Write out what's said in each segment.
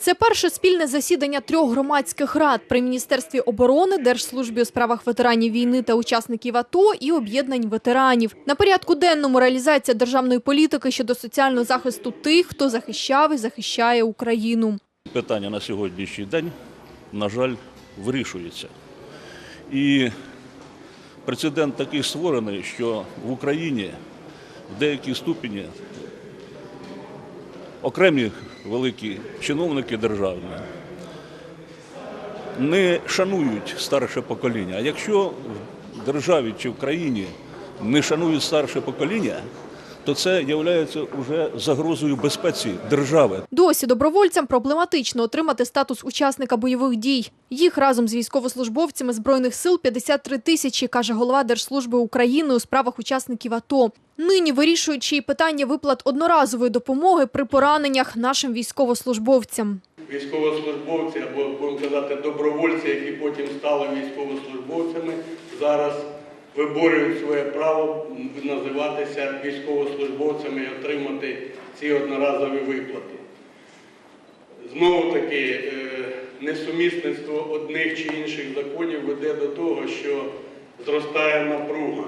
Це перше спільне засідання трьох громадських рад при Міністерстві оборони, Держслужбі у справах ветеранів війни та учасників АТО і об'єднань ветеранів. На порядку денному реалізація державної політики щодо соціального захисту тих, хто захищав і захищає Україну. Питання на сьогоднішній день, на жаль, вирішується. І прецедент такий створений, що в Україні в деякій ступені окремі великі чиновники державні не шанують старше покоління. А якщо в державі чи в країні не шанують старше покоління, то це є вже загрозою безпеці держави. Досі добровольцям проблематично отримати статус учасника бойових дій. Їх разом з військовослужбовцями Збройних сил 53 тисячі, каже голова Держслужби України у справах учасників АТО. Нині вирішують ще питання виплат одноразової допомоги при пораненнях нашим військовослужбовцям. військовослужбовці або будемо казати добровольці, які потім стали військовослужбовцями, зараз виборюють своє право називатися військовослужбовцями і отримати ці одноразові виплати. Знову таки, е, несумісництво одних чи інших законів веде до того, що зростає напруга.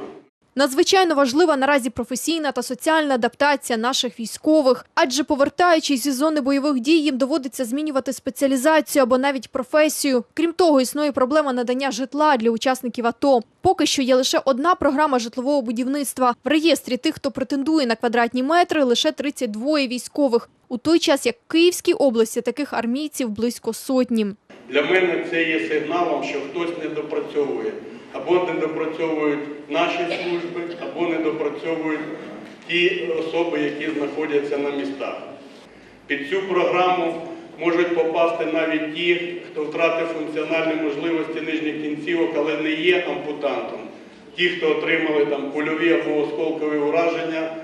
Надзвичайно важлива наразі професійна та соціальна адаптація наших військових, адже повертаючись зі зони бойових дій, їм доводиться змінювати спеціалізацію або навіть професію. Крім того, існує проблема надання житла для учасників АТО. Поки що є лише одна програма житлового будівництва. В реєстрі тих, хто претендує на квадратні метри, лише 32 військових. У той час, як в Київській області таких армійців близько сотні. Для мене це є сигналом, що хтось не допрацьовує. Або не допрацьовують наші служби, або не допрацьовують ті особи, які знаходяться на містах. Під цю програму можуть попасти навіть ті, хто втратив функціональні можливості нижніх кінцівок, але не є ампутантом. Ті, хто отримали там кульові або осколкові ураження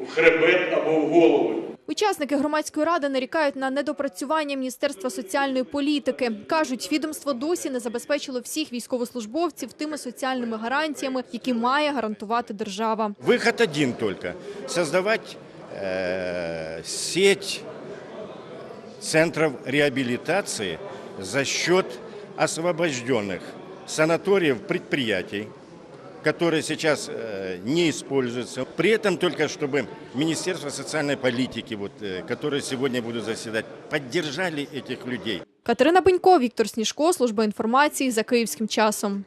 в хребет або в голову. Учасники громадської ради нарікають на недопрацювання Міністерства соціальної політики. Кажуть, відомство досі не забезпечило всіх військовослужбовців тими соціальними гарантіями, які має гарантувати держава. Выход один только. Создавать э, сеть центров реабилитации за счет освобожденных санаториев предприятий, которые сейчас э, не используются. При этом только чтобы Министерство социальной политики, вот, э, которые сегодня будут заседать, поддержали этих людей. Катерина Бенько, Віктор Сніжко, служба інформації за київським часом.